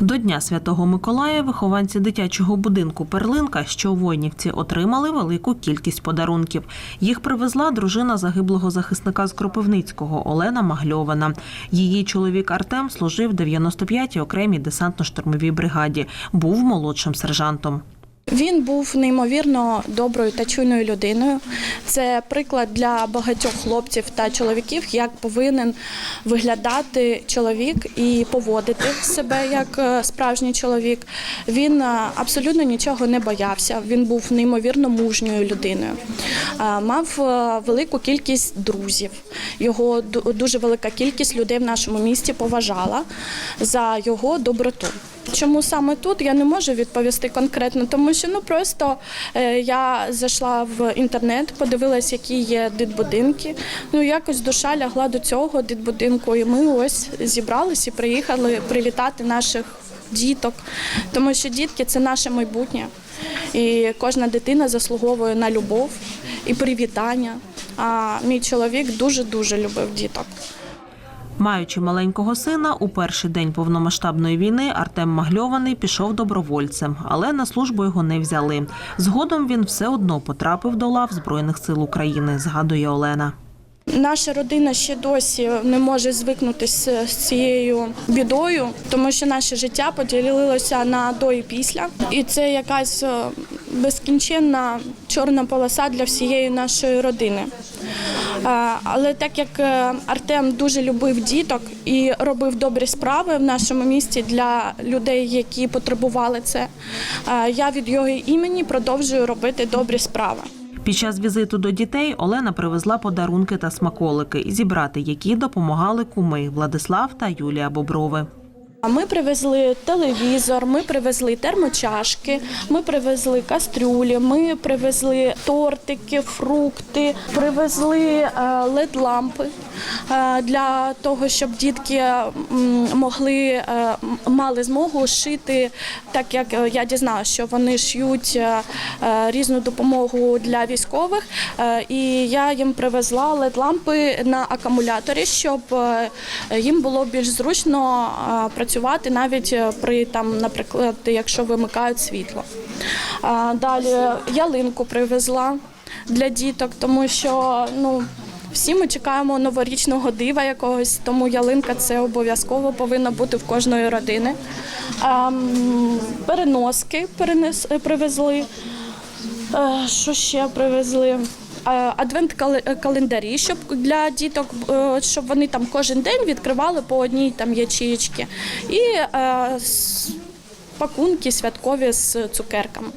До Дня Святого Миколая вихованці дитячого будинку Перлинка, що у Войнівці, отримали велику кількість подарунків. Їх привезла дружина загиблого захисника з Кропивницького Олена Магльована. Її чоловік Артем служив в 95-й окремій десантно-штурмовій бригаді. Був молодшим сержантом. Він був неймовірно доброю та чуйною людиною. Це приклад для багатьох хлопців та чоловіків, як повинен виглядати чоловік і поводити себе як е, справжній чоловік. Він е, абсолютно нічого не боявся. Він був неймовірно мужньою людиною. Е, Мав велику кількість друзів. Його дуже велика кількість людей в нашому місті поважала за його доброту. Чому саме тут я не можу відповісти конкретно, тому що ну просто е, я зайшла в інтернет, подивилась, які є дитбудинки. Ну якось душа лягла до цього дитбудинку, і ми ось зібрались і приїхали привітати наших діток, тому що дітки це наше майбутнє, і кожна дитина заслуговує на любов і привітання. А мій чоловік дуже дуже любив діток. Маючи маленького сина, у перший день повномасштабної війни Артем Магльований пішов добровольцем, але на службу його не взяли. Згодом він все одно потрапив до лав Збройних сил України, згадує Олена. Наша родина ще досі не може звикнутися з цією бідою, тому що наше життя поділилося на до і після, і це якась е, безкінченна чорна полоса для всієї нашої родини. Е, Але так як е, Артем дуже любив діток і робив добрі справи в нашому місті для людей, які потребували це, е, я від його імені продовжую робити добрі справи. Під час візиту до дітей Олена привезла подарунки та смаколики, зібрати які допомагали куми Владислав та Юлія Боброви. Ми привезли телевізор, ми привезли термочашки, ми привезли кастрюлі, ми привезли тортики, фрукти, привезли лед лампи для того, щоб дітки могли е, мали змогу шити, так як е, я дізналася, що вони ш'ють е, е, різну допомогу для військових. Е, І я їм привезла led лампи на акумуляторі, щоб е, їм було більш зручно е, працювати навіть е, при там, наприклад, якщо вимикають світло. Далі ялинку привезла для діток, тому що ну. Всі ми чекаємо новорічного дива якогось, тому ялинка це обов'язково повинна бути в кожної родини. Переноски перенес, привезли. Е, Що ще привезли? Е, Адвент календарі, щоб для діток, е, щоб вони там кожен день відкривали по одній там ячеєчці. І е, пакунки святкові з цукерками.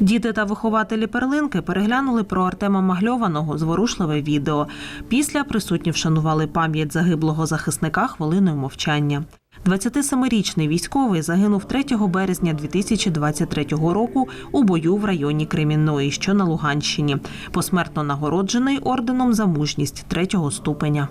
Діти та вихователі перлинки переглянули про Артема Магльованого зворушливе відео. Після присутні вшанували пам'ять загиблого захисника хвилиною мовчання. 27-річний військовий загинув 3 березня 2023 року у бою в районі Кремінної, що на Луганщині. Посмертно нагороджений орденом за мужність третього ступеня.